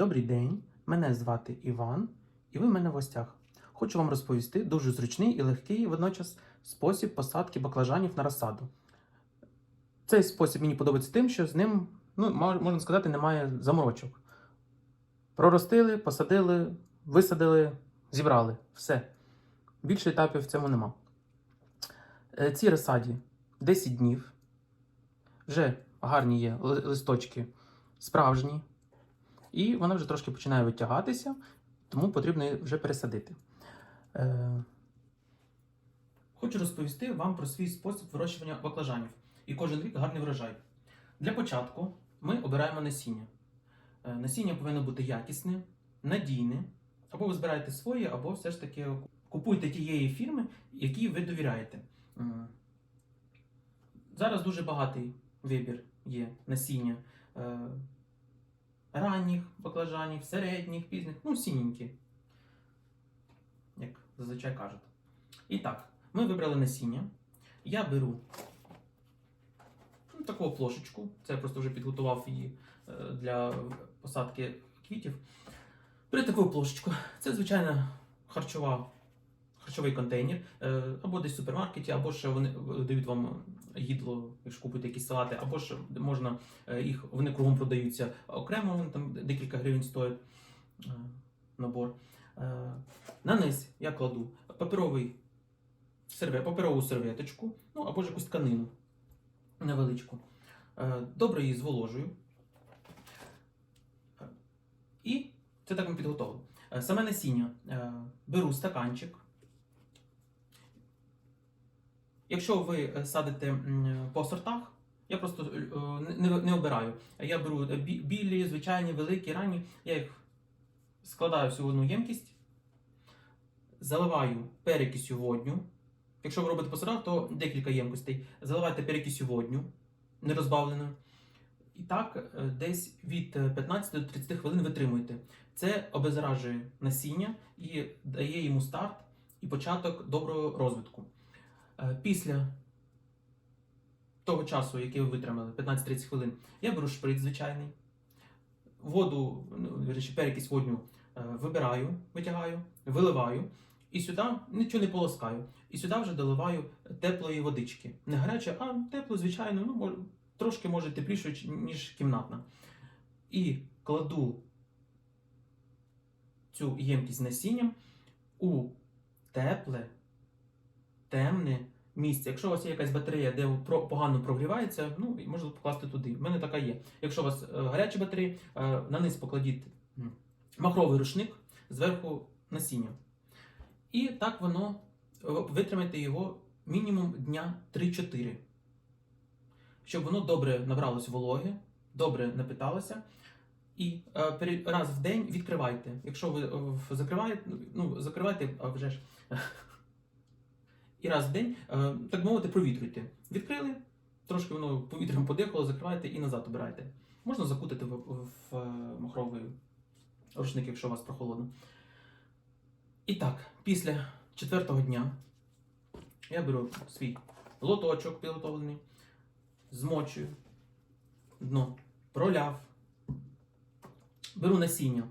Добрий день, мене звати Іван, і ви в мене в гостях. Хочу вам розповісти дуже зручний і легкий водночас спосіб посадки баклажанів на розсаду. Цей спосіб мені подобається тим, що з ним, ну, можна сказати, немає заморочок. Проростили, посадили, висадили, зібрали. Все. Більше етапів в цьому нема. Е, Цій розсаді 10 днів. Вже гарні є листочки справжні. І вона вже трошки починає витягатися, тому потрібно її вже пересадити. Е... Хочу розповісти вам про свій спосіб вирощування баклажанів. І кожен рік гарний врожай. Для початку ми обираємо насіння. Е, Насіння повинно бути якісне, надійне. Або ви збираєте своє, або все ж таки купуйте тієї фірми, якій ви довіряєте. Зараз дуже багатий вибір є насіння. Ранніх баклажанів, середніх, пізніх, ну, сіненькі, як зазвичай кажуть. І так, ми вибрали насіння. Я беру ну, таку плошечку. Це я просто вже підготував її е, для посадки квітів. Беру таку плошечку. Це звичайна харчова. Харчовий контейнер, е, або десь в супермаркеті, або ще вони дають вам їдло, якщо купуєте якісь салати, або ж можна е, їх, вони кругом продаються окремо, вони там декілька гривень стоять е, набор. На низ я кладу паперовий серве, паперову серветочку, ну або ж якусь тканину невеличку. Добре її зволожую. І це так ми підготовили. Саме насіння беру стаканчик. Якщо ви е, садите по сортах, я просто е, не, обираю. Я беру е, білі, звичайні, великі, ранні. Я їх складаю всю в одну ємкість, заливаю перекисю водню. Якщо ви робите по сортах, то декілька ємкостей. Заливайте перекисю водню, нерозбавленою. І так е, десь від е, 15 до 30 хвилин витримуйте. Це обеззаражує насіння і дає йому старт і початок доброго розвитку. Е, Після того часу, який ви витримали, 15-30 хвилин, я беру шприц звичайний, воду, ну, перекись водню е, вибираю, витягаю, виливаю, і сюди нічого не полоскаю. І сюди вже доливаю теплої водички. Не гаряче, а тепло, звичайно, ну, трошки може тепліше, ніж кімнатна. І кладу цю ємкість насінням у тепле, темне місце. Якщо у вас є якась батарея, де погано прогрівається, ну можна покласти туди. У мене така є. Якщо у вас е, гарячі батареї, е, на низ покладіть махровий рушник, зверху насіння. І так воно е, витримайте його мінімум дня 3-4. Щоб воно добре набралось вологи, добре напиталося. І раз в день відкривайте. Якщо ви закриваєте, ну закривайте, а вже ж. І раз в день, е, так мовити, провітрюйте. Відкрили, трошки воно повітрям подихало, закриваєте і назад обираєте. Можна закутати в, в, е, махровий рушник, якщо у вас прохолодно. І так, після четвертого дня я беру свій лоточок підготовлений, змочую, дно проляв, беру насіння,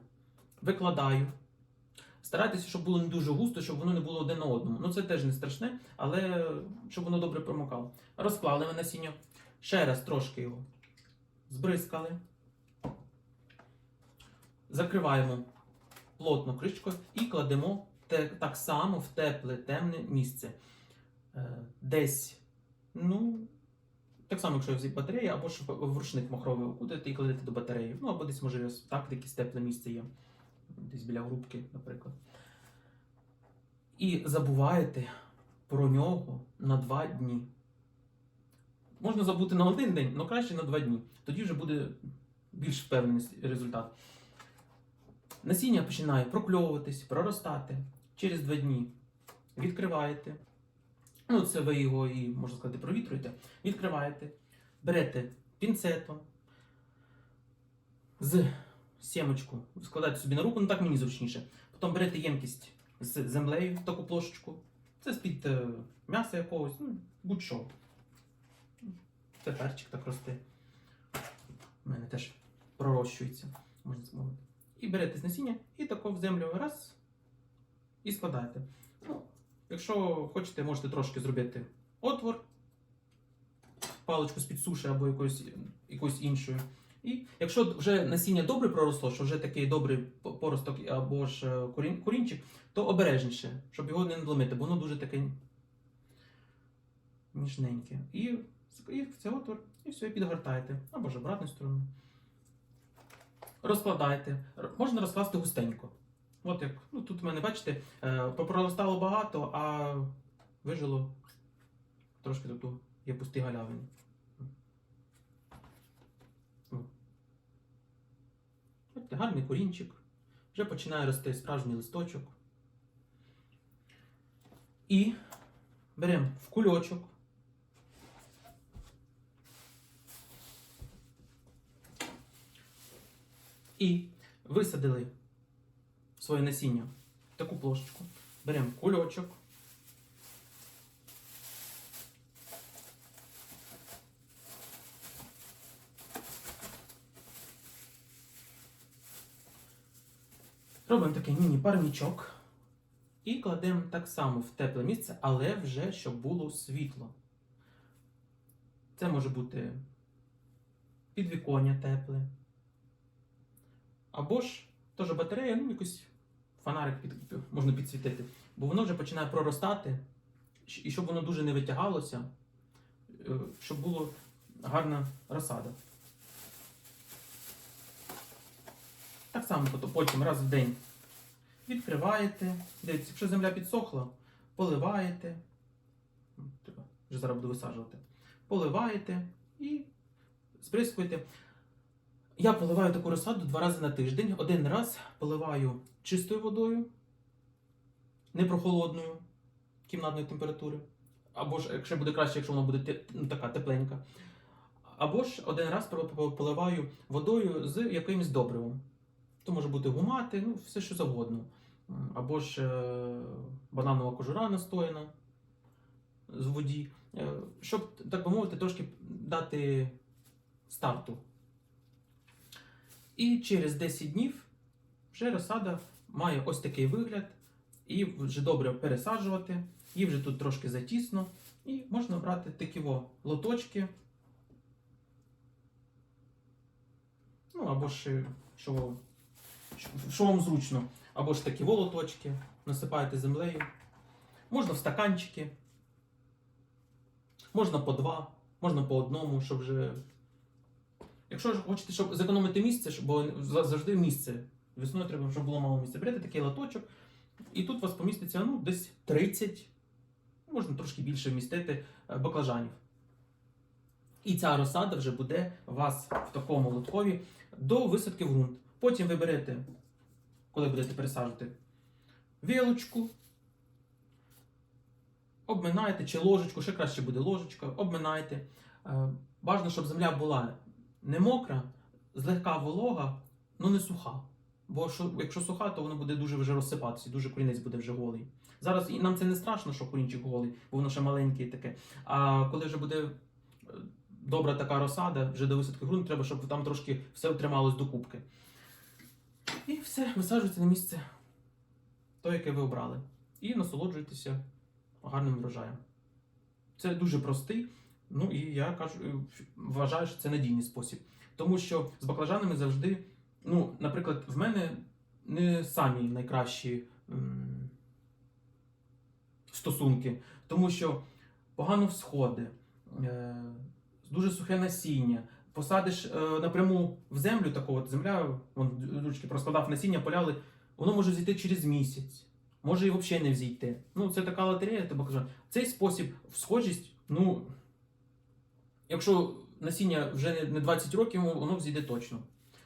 викладаю. Старайтеся, щоб було не дуже густо, щоб воно не було один на одному. Ну це теж не страшне, але щоб воно добре промокало. Розклали ми насіння, ще раз трошки його збризкали. Закриваємо плотно кришкою і кладемо так само в тепле, темне місце. Е, десь, ну, так само, якщо взяти батарею, або ж в рушник махровий окутаєте і кладете до батареї. Ну, або десь, може, так, якесь тепле місце є. Десь біля грубки, наприклад. І забуваєте про нього на два дні. Можна забути на один день, але краще на два дні. Тоді вже буде більш впевнений результат. Насіння починає прокльовуватись, проростати. Через два дні відкриваєте. Ну, це ви його і, можна сказати, провітрюєте. Відкриваєте, берете пінцетом з сімочку, складаєте собі на руку, ну так мені зручніше. Потім берете ємкість з землею, таку плошечку. Це з-під е, м'яса якогось, ну, будь-що. Це перчик так росте. У мене теж пророщується, можна сказати. І берете з насіння і тако в землю раз і складаєте. Ну, якщо хочете, можете трошки зробити отвор, паличку з-під суші або якоюсь, якоюсь іншою. І якщо вже насіння добре проросло, що вже такий добрий поросток або ж е, корінчик, то обережніше, щоб його не надломити, бо воно дуже таке ніжненьке. І, в цей отвор, і все, і підгортаєте. Або ж обратну сторону. Розкладаєте. Можна розкласти густенько. От як, ну тут в мене, бачите, е, попроростало багато, а вижило трошки тут є пусті галявини. О. Бачите, гарний корінчик. Вже починає рости справжній листочок. І беремо в кульочок. І висадили своє насіння в таку плошечку. Беремо кульочок. Робимо такий міні-парнічок. І кладемо так само в тепле місце, але вже щоб було світло. Це може бути підвіконня тепле. Або ж теж батарея, ну якийсь фонарик під, можна підсвітити. Бо воно вже починає проростати, і щоб воно дуже не витягалося, е, щоб була гарна розсада. Так само пото- потім раз в день відкриваєте. Дивіться, якщо земля підсохла, поливаєте. Треба, вже зараз буду висаджувати. Поливаєте і сприскуєте. Я поливаю таку розсаду два рази на тиждень. Один раз поливаю чистою водою, не прохолодною, кімнатної температури. Або ж, якщо буде краще, якщо вона буде ну, така тепленька. Або ж один раз по- по- поливаю водою з якимось добривом. То може бути гумати, ну, все що завгодно. Або ж е, бананова кожура настояна з воді. Е, щоб, так би мовити, трошки дати старту. І через 10 днів вже розсада має ось такий вигляд, і вже добре пересаджувати, її вже тут трошки затісно, і можна брати такі лоточки. Ну, або ж е, що, що- вам зручно, або ж такі во лоточки, насипаєте землею. Можна в стаканчики, можна по два, можна по одному, щоб вже Якщо ж хочете, щоб зекономити місце, бо за- завжди місце. Весною треба, щоб було мало місця. Берете такий латочок, і тут у вас поміститься ну, десь 30, можна трошки більше вмістити е, баклажанів. І ця розсада вже буде у вас в такому лоткові до висадки в ґрунт. Потім ви берете, коли будете пересаджувати, вілочку, обминаєте, чи ложечку, ще краще буде ложечка, обминаєте. Е, Бажано, щоб земля була не мокра, злегка волога, ну не суха. Бо що, якщо суха, то воно буде дуже вже розсипатися, дуже корінець буде вже голий. Зараз і нам це не страшно, що корінчик голий, бо воно ще маленьке таке. А коли вже буде е, добра така розсада, вже до висадки ґрунту, треба, щоб там трошки все трималось докупки. І все, висаджуєте на місце то, яке ви обрали. І насолоджуйтеся гарним врожаєм. Це дуже простий. Ну і я кажу, е, вважаю, що це надійний спосіб. Тому що з баклажанами завжди, ну, наприклад, в мене не самі найкращі м, стосунки, тому що погано всходи, е, дуже сухе насіння. Посадиш е, напряму в землю, таку от земля, вон ручки проскладав насіння, поляли, воно може зійти через місяць, може і взагалі не взійти. Ну, це така лотерея, то баклажан. Цей спосіб всхожість, ну. Якщо насіння вже не- не 20 років, воно взійде точно.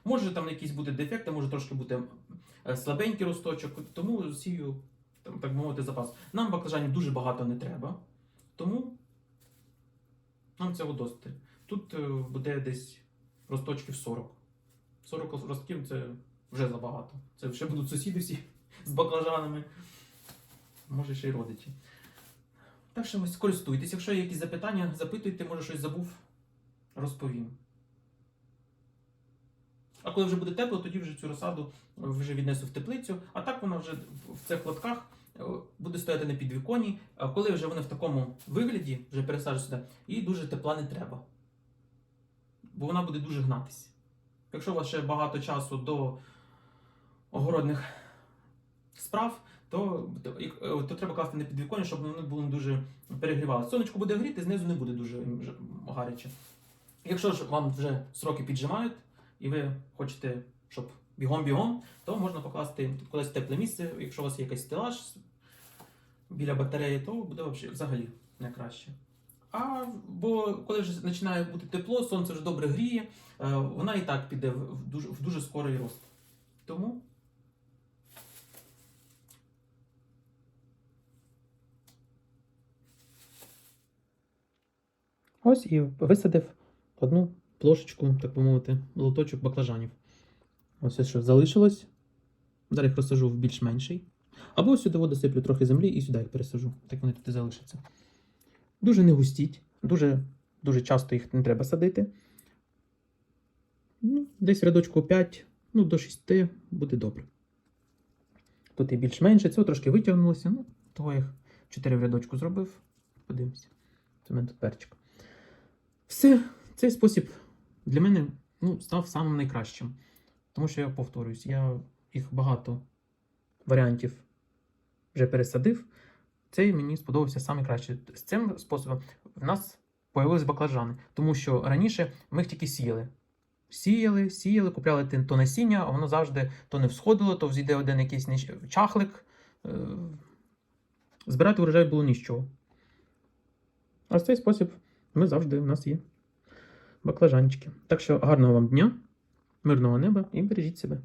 Може там якісь бути дефекти, може трошки бути е, слабенький росточок, тому сію, там, так мовити, запас. Нам баклажанів дуже багато не треба, тому нам цього досить. Тут е, буде десь росточків 40. 40 ростків це вже забагато. Це ще будуть сусіди всі з баклажанами. Може ще й родичі. Так що користуйтесь. Якщо є якісь запитання, запитуйте, може щось забув, розповім. А коли вже буде тепло, тоді вже цю розсаду вже віднесу в теплицю. А так вона вже в цих лотках е, буде стояти на підвіконі. А коли вже вони в такому вигляді, вже пересаджу сюди, їй дуже тепла не треба. Бо вона буде дуже гнатися. Якщо у вас ще багато часу до огородних справ, то, е, то треба класти на підвіконня, щоб вони були дуже перегрівалися. Сонечко буде гріти, знизу не буде дуже гаряче. Якщо ж вам вже сроки піджимають, і ви хочете, щоб бігом-бігом, то можна покласти кудись тепле місце. Якщо у вас є якийсь стелаж біля батареї, то буде взагалі найкраще. А бо коли вже починає бути тепло, сонце вже добре гріє, е, вона і так піде в дуже, в дуже скорий рост. Тому Ось і висадив одну плошечку, так би мовити, лоточок баклажанів. Ось це що залишилось. Зараз їх розсажу в більш менший. Або сюди сиплю трохи землі і сюди їх пересажу. Так вони тут і залишаться. Дуже не густіть, дуже, дуже часто їх не треба садити. Ну, десь рядочку 5, ну до 6 буде добре. Тут і більш менше, це трошки витягнулося. Ну, того їх 4 в рядочку зробив. Подивимося. Це в мене тут перчик. Все, цей спосіб для мене ну, став самим найкращим. Тому що я повторююсь, я їх багато варіантів вже пересадив. Цей мені сподобався саме краще. З цим способом в нас появились баклажани, тому що раніше ми їх тільки сіяли. Сіяли, сіяли, купляли то насіння, а воно завжди то не всходило, то взійде один якийсь нещ- чахлик. Е, Збирати урожай було нічого. А в цей спосіб ми завжди у нас є баклажанчики. Так що гарного вам дня, мирного неба і бережіть себе.